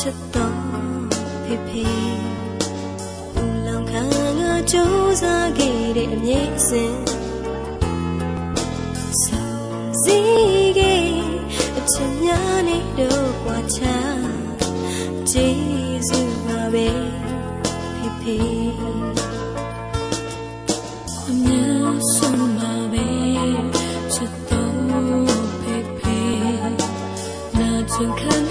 出到撇撇，不浪看我就在给点眼神，手机给趁呀你都挂差，记住我呗撇撇。Hãy subscribe cho kênh Ghiền Mì Gõ Để không bỏ lỡ những video hấp dẫn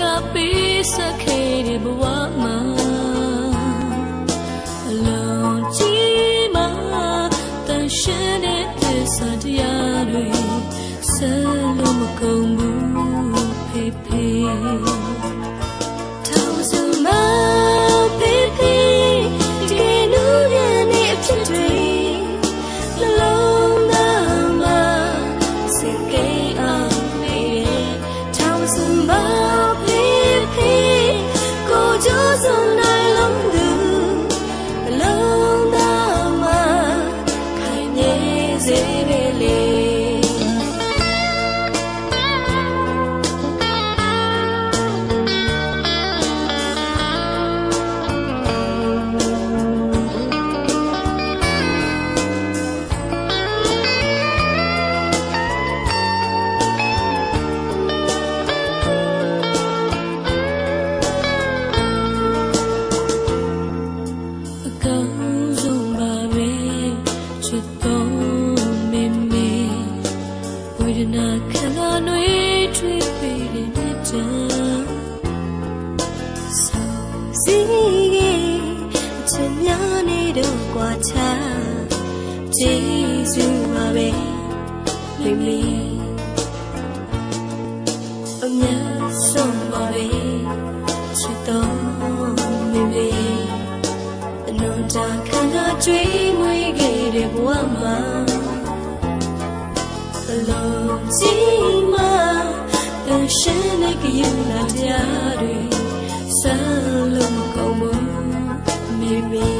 ဆက်လို့မကုန်ဘူးဖေဖေ ဂျေဇူးပါပဲမိမိအမြတ်ဆုံးပါပဲချစ်တော်မိမိအနုတ္တခံကကြွေးမွေးခဲ့တဲ့ဘဝမှာအလုံးကြီးမှာတန်ရှင်းတဲ့ကြည်လာတရားတွေဆလုံးမကုန်ဘူးမိမိ